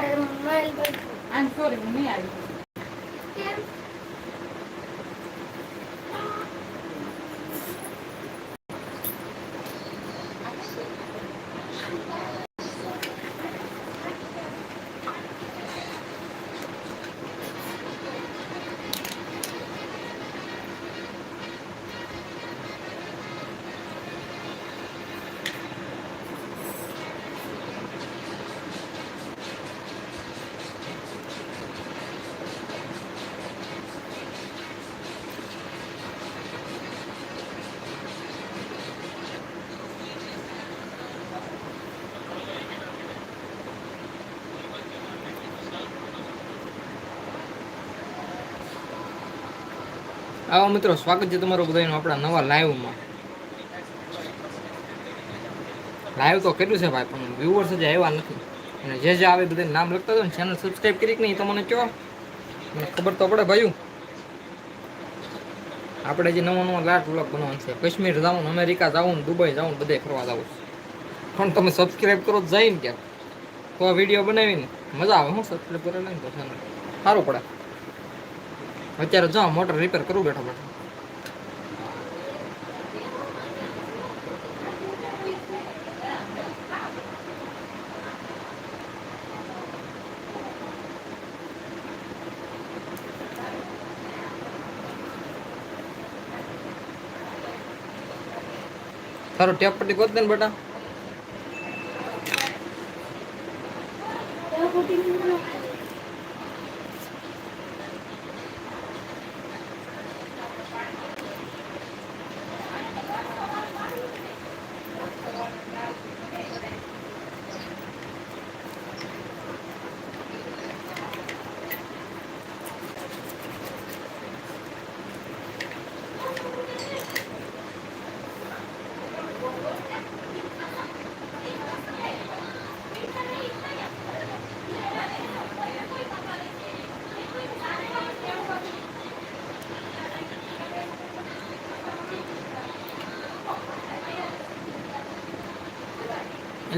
મારે આમ સોરી હું નહીં આવી આવો મિત્રો, સ્વાગત છે તમારું બધાનું આપણા નવા લાઈવમાં. લાઈવ તો કેટલું છે ભાઈ, પણ વ્યૂવર્સ જ આવ્યા નથી. અને જે જે આવે બધા નામ લખતા હતો ને ચેનલ સબસ્ક્રાઈબ કરી કે નહીં તો મને કહો. મને ખબર તો પડે ભાઈ. આપણે જે નવો નવો લાટ વ્લોગ બનાવવાનું છે, કાશ્મીર જવું અમેરિકા જવું દુબઈ જવું બધે ફરવા છું. પણ તમે સબસ્ક્રાઈબ કરો તો જાય ને ક્યાં તો આ વીડિયો બનાવીને મજા આવે, હું સબસ્ક્રાઈબ કરેલા ને તો સારું પડે. અત્યારે જો મોટર રિપેર કરવું બેઠો બેઠો. તારો ટેપ પટ્ટી ગોત દે ને બેટા.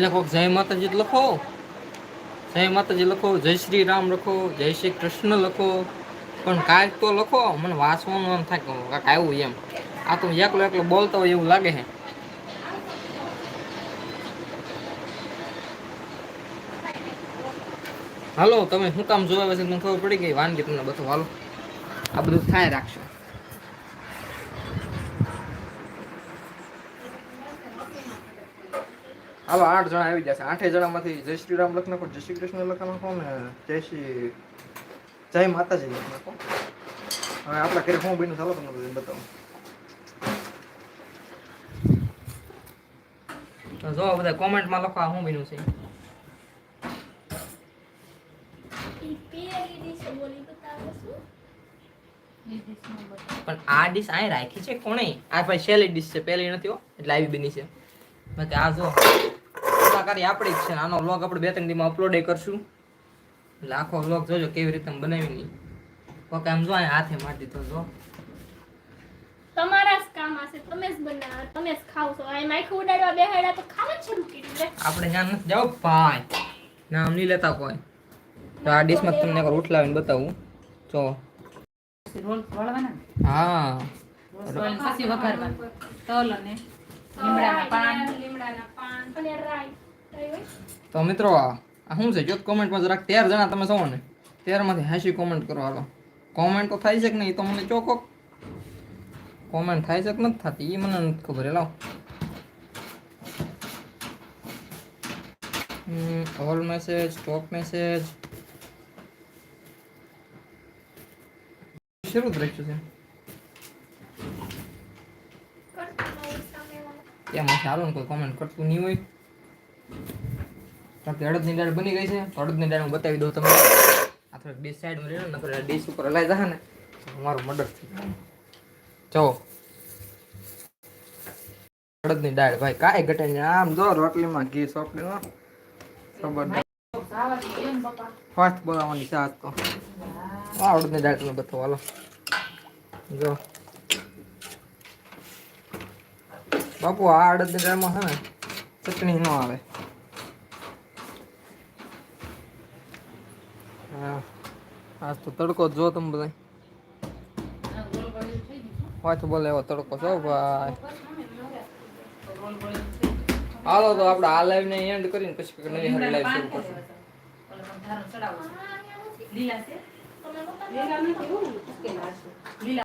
કોઈક જય માતાજી લખો. જય માતાજી લખો, જય શ્રી રામ લખો, જય શ્રી કૃષ્ણ લખો. પણ કાંઈક તો લખો, મને વાંચવાનું એમ થાય કાંઈક આવ્યું એમ. આ તો એકલો એકલો બોલતો હોય એવું લાગે છે. હાલો, તમે શું કામ જોવા છે તમને ખબર પડી ગઈ, વાનગી તમને બધું હાલો. આ બધું થાય રાખશો હાલો, આઠ જણા આવી જશે આઠે જણામાંથી જય શ્રી રામ લખ નાખો જય શ્રી કૃષ્ણ લખ નાખો ને જય શ્રી જય માતાજી લખ નાખો હવે આપણા ઘરે હું બન્યું ચાલો તમને બતાવું. તો જો બધા કોમેન્ટમાં લખો આ શું બન્યું છે. બતાવો બતાવો. પણ આ ડીશ અહીં રાખી છે કોણે? આ ભાઈ છેલ્લી ડીશ છે, પહેલી નથી હો, એટલે આવી બની છે. બાકી આ જો. કલાકારી આપણી જ છે. આનો વ્લોગ આપણે બે ત્રણ દીમાં અપલોડ કરશું. એટલે આખો વ્લોગ જોજો કેવી રીતે બનાવી નહીં કોક આમ જો હાથે મારી દીધો જો. તમારા જ કામ હશે. તમે જ બનાવો તમે જ ખાવ છો. આ માઈક ઉડાડવા બેહાડ્યા તો ખાવા જ છે મૂકી દીધું આપણે જ્યાં નથી જાવ ભાઈ. નામ નહીં લેતા કોઈ. તો આ ડીશમાં તમને એકવાર ઉઠલાવીને બતાવું. જો. હા. રોલ પછી વઘારવાના. તલ અને લીમડાના પાન. લીમડાના પાન. અને રાઈ. તો મિત્રો આ શું છે? જો કોમેન્ટમાં જરાક તેર જણા તમે છો ને. તેરમાંથી હાંસી કોમેન્ટ કરો હાલો. કોમેન્ટ તો થાય છે કે નહીં? તો મને ચોકો કોમેન્ટ થાય છે કે નથી થતી? એ મને નથી ખબર. લાવ. ઓલ મેસેજ ટોપ મેસેજ શરૂ જ રાખ્યું છે. કરતા ન હોય સામેવાળા. એમાં ચાલો ને કોઈ કોમેન્ટ કરતું નહીં હોય. કારણ કે અડદની દાળ બની ગઈ છે. તો અડદની દાળ હું બતાવી દઉં તમને. આ થોડીક ડીશ સાઈડમાં રહેલો ને, નકર ડીશ ઉપર હલાઈ જશે ને મારું મર્ડર થઈ જાય. જો અડદની દાળ, ભાઈ, કાંઈ ઘટે નહીં. આમ જો, રોટલીમાં ઘી સોપડીમાં ખાવાની ફાસ્ટ બોલાવવાની છે આજ તો. આ અડદની દાળ તમે બતાવો, હાલો. જો. બાપુ, આ અડદની દાળમાં છે ને, ચટણી ન આવે. આજ તો તડકો જો તમે બધા પાછો બોલે એવો તડકો છો ભાઈ. હાલો તો આપણે આ લાઈવ ને એન્ડ કરીને પછી નવી હારી લાઈવ શરૂ કરશું. લીલા છે લીલા